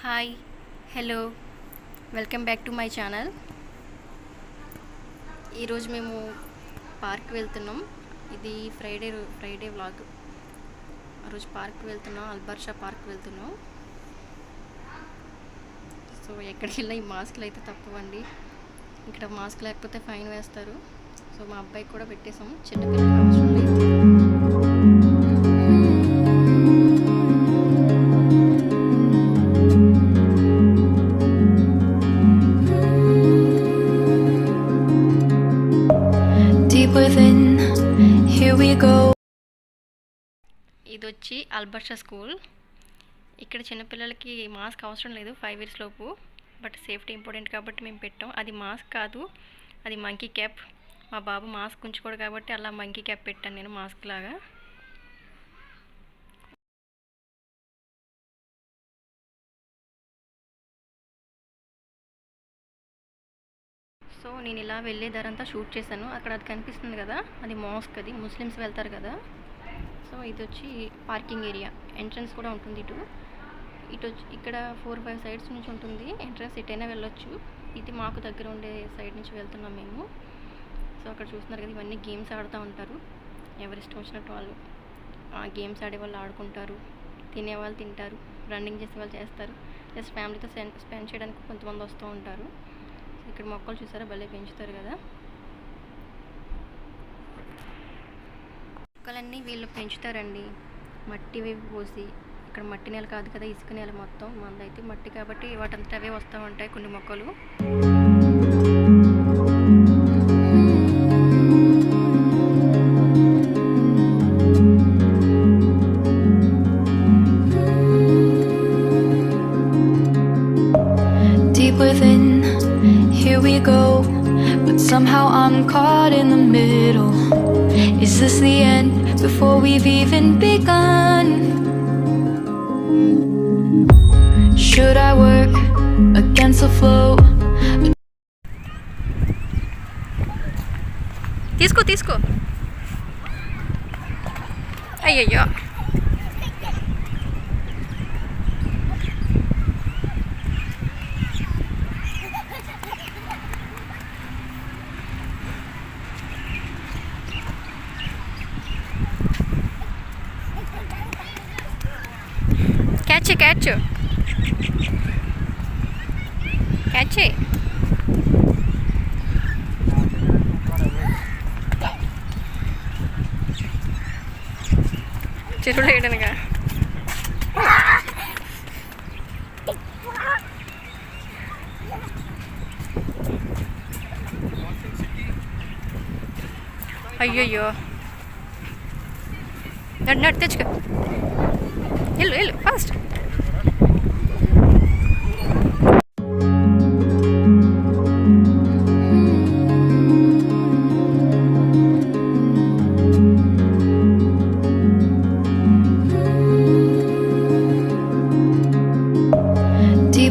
Hi hello welcome back to my channel ఈరోజు మేము park వెళ్తున్నాం. ఇది ఫ్రైడే ఫ్రైడే వ్లాగ్ ఆ రోజు పార్క్ వెళ్తున్నాం. అల్బర్షా పార్క్ వెళ్తున్నాం. సో ఎక్కడికి వెళ్ళినా ఈ మాస్క్లు అయితే తప్పవండి. ఇక్కడ మాస్క్ లేకపోతే ఫైన్ వేస్తారు. సో మా అబ్బాయికి కూడా పెట్టేసాం చిన్నపిల్లలకి అవసరం లేదు. వచ్చి అల్బర్షా స్కూల్. ఇక్కడ చిన్నపిల్లలకి మాస్క్ అవసరం లేదు ఫైవ్ ఇయర్స్ లోపు. బట్ సేఫ్టీ ఇంపార్టెంట్ కాబట్టి మేము పెట్టాం. అది మాస్క్ కాదు అది మంకీ క్యాప్. మా బాబు మాస్క్ ఉంచుకోడు కాబట్టి అలా మంకీ క్యాప్ పెట్టాను నేను మాస్క్ లాగా. సో నేను ఇలా వెళ్ళే ధరంతా షూట్ చేశాను. అక్కడ అది కనిపిస్తుంది కదా అది మాస్క్ అది. ముస్లిమ్స్ వెళ్తారు కదా. సో ఇది వచ్చి పార్కింగ్ ఏరియా. ఎంట్రన్స్ కూడా ఉంటుంది ఇటు. ఇటు ఇక్కడ ఫోర్ ఫైవ్ సైడ్స్ నుంచి ఉంటుంది. ఎంట్రన్స్ ఎటైనా వెళ్ళొచ్చు. ఇది మాకు దగ్గర ఉండే సైడ్ నుంచి వెళ్తున్నాం మేము. సో అక్కడ చూస్తున్నారు కదా ఇవన్నీ గేమ్స్ ఆడుతూ ఉంటారు. ఎవరిష్టం వచ్చినట్టు వాళ్ళు ఆ గేమ్స్ ఆడే వాళ్ళు ఆడుకుంటారు. తినే వాళ్ళు తింటారు. రన్నింగ్ చేసే వాళ్ళు చేస్తారు. జస్ట్ ఫ్యామిలీతో స్పెండ్ చేయడానికి కొంతమంది వస్తూ ఉంటారు. ఇక్కడ మొక్కలు చూసారా? భలే పెంచుతారు కదా. మొక్కలన్నీ వీళ్ళు పెంచుతారండి మట్టి పోసి ఇక్కడ మట్టి నేల కాదు కదా ఇసుక నేల మొత్తం మందైతే మట్టి కాబట్టి వాటంతట అవే వస్తూ ఉంటాయి కొన్ని మొక్కలు here we go. But somehow I'm caught in the middle. Is this the end before we've even begun. Should I work against the flow? Disco, disco. Ay, ay, ay. Catch catch catch చెరువులో వేయడానికా అయ్యయ్యో నడు నడు తెచ్చుకో వెళ్ళు వెళ్ళు fast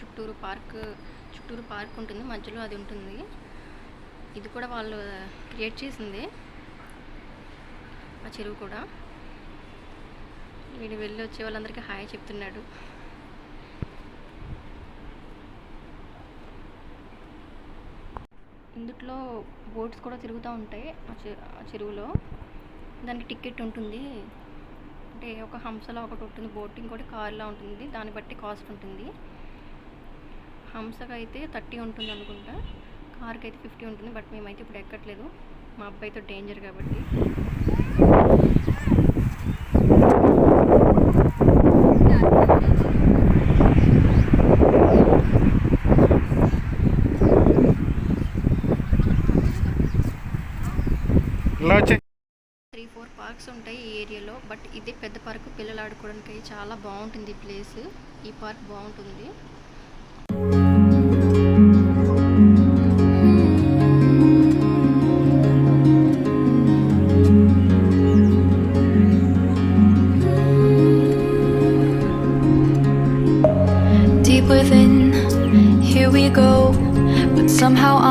చుట్టూరు park చుట్టూరు పార్క్ ఉంటుంది మధ్యలో అది ఉంటుంది. ఇది కూడా వాళ్ళు క్రియేట్ చేసింది. ఆ చెరువు కూడా. వీడు వెళ్ళి వచ్చే వాళ్ళందరికీ హాయ్ చెప్తున్నాడు. ఇందుట్లో బోట్స్ కూడా తిరుగుతూ ఉంటాయి ఆ చె- ఆ చెరువులో. దానికి టికెట్ ఉంటుంది. అంటే ఒక హంసలో ఒకటి ఉంటుంది బోటింగ్ కూడా కార్లా ఉంటుంది. దాన్ని బట్టి కాస్ట్ ఉంటుంది. హంసకు అయితే థర్టీ ఉంటుంది అనుకుంటా. కార్కి అయితే ఫిఫ్టీ ఉంటుంది. బట్ మేమైతే ఇప్పుడు ఎక్కట్లేదు. మా అబ్బాయితో డేంజర్ కాబట్టి. త్రీ ఫోర్ పార్క్స్ ఉంటాయి ఈ ఏరియాలో. బట్ ఇదే పెద్ద పార్క్ పిల్లలు ఆడుకోవడానికి చాలా బాగుంటుంది ఈ ప్లేస్. ఈ పార్క్ బాగుంటుంది.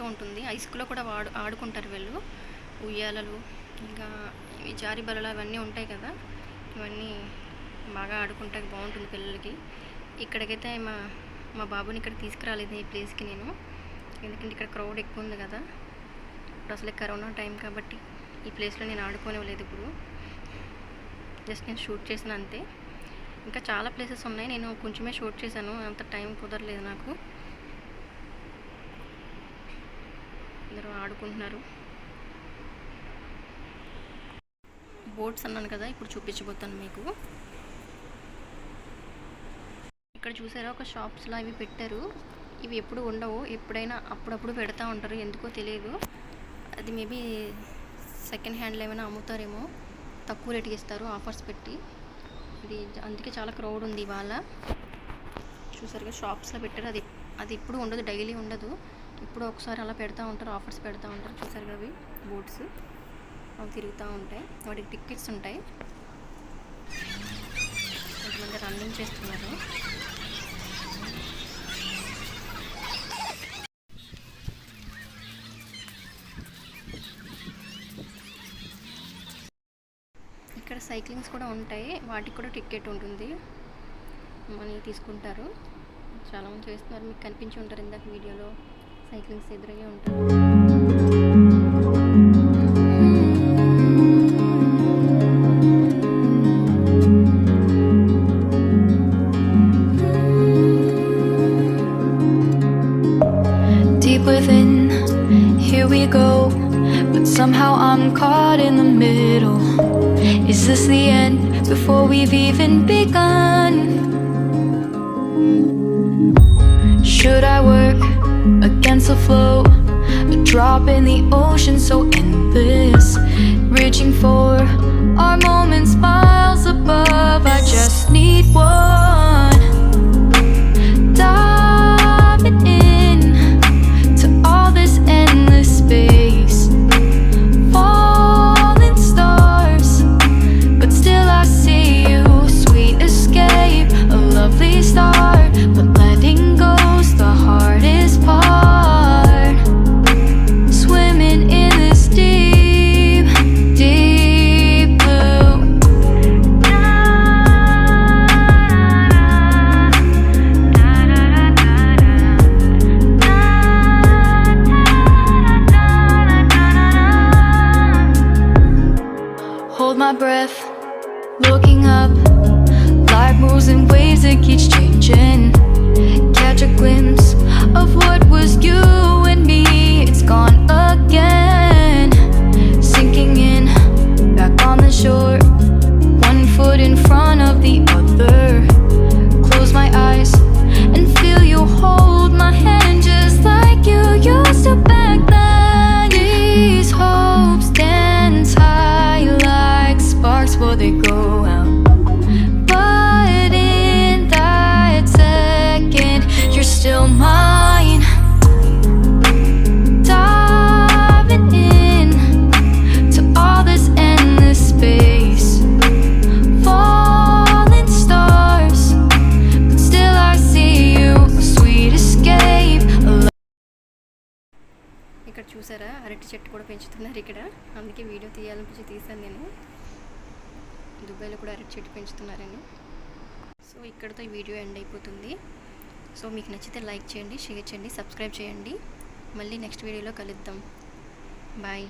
ఇసుక ఉంటుంది. ఆ ఇసుకలో కూడా వాడు ఆడుకుంటారు వీళ్ళు. ఉయ్యాలలు ఇంకా ఇవి జారి బలలు అవన్నీ ఉంటాయి కదా. ఇవన్నీ బాగా ఆడుకుంటే బాగుంటుంది పిల్లలకి. ఇక్కడికైతే మా మా బాబుని ఇక్కడ తీసుకురాలేదు ఈ ప్లేస్కి నేను. ఎందుకంటే ఇక్కడ క్రౌడ్ ఎక్కువ ఉంది కదా. ఇప్పుడు అసలు కరోనా టైం కాబట్టి ఈ ప్లేస్లో నేను ఆడుకోనివ్వలేదు ఇప్పుడు. జస్ట్ నేను షూట్ చేసిన అంతే. ఇంకా చాలా ప్లేసెస్ ఉన్నాయి. నేను కొంచెమే షూట్ చేశాను. అంత టైం కుదరలేదు నాకు. అందరూ ఆడుకుంటున్నారు. బోట్స్ అన్నాను కదా ఇప్పుడు చూపించబోతాను మీకు. ఇక్కడ చూసారా ఒక షాప్స్లో అవి పెట్టారు. ఇవి ఎప్పుడు ఉండవు ఎప్పుడైనా అప్పుడప్పుడు పెడతా ఉంటారు ఎందుకో తెలియదు. అది మేబీ సెకండ్ హ్యాండ్లో ఏమైనా అమ్ముతారేమో తక్కువ రేటుకి ఇస్తారు ఆఫర్స్ పెట్టి. ఇది అందుకే చాలా క్రౌడ్ ఉంది ఇవాళ. చూసారుగా షాప్స్లో పెట్టారు అది అది ఎప్పుడు ఉండదు డైలీ ఉండదు. ఇప్పుడు ఒకసారి అలా పెడతా ఉంటారు ఆఫర్స్ పెడతా ఉంటారు చూసారు అవి బూట్స్ అవి తిరుగుతూ ఉంటాయి. వాటికి టికెట్స్ ఉంటాయి. కొంతమంది రన్నింగ్ చేస్తున్నారు. ఇక్కడ సైక్లింగ్స్ కూడా ఉంటాయి. వాటికి కూడా టికెట్ ఉంటుంది. మనీ తీసుకుంటారు. చాలామంది చేస్తున్నారు. మీకు కనిపించి ఉంటారు ఇందాక వీడియోలో. Deep within, here we go. But somehow I'm caught in the middle. Is this the end before we've even begun? Flow? A drop in the ocean so endless. Reaching for our moments miles above. I just need one. చూసారా అరటి చెట్టు కూడా పెంచుతున్నారు ఇక్కడ. అందుకే video తీయాలనిపించి తీసాను నేను. దుబాయ్లో కూడా అరటి చెట్టు పెంచుతున్నారని. సో ఇక్కడతో ఈ వీడియో ఎండ్ అయిపోతుంది. సో మీకు నచ్చితే లైక్ చేయండి షేర్ చేయండి సబ్స్క్రైబ్ చేయండి. మళ్ళీ నెక్స్ట్ వీడియోలో కలుద్దాం. బాయ్.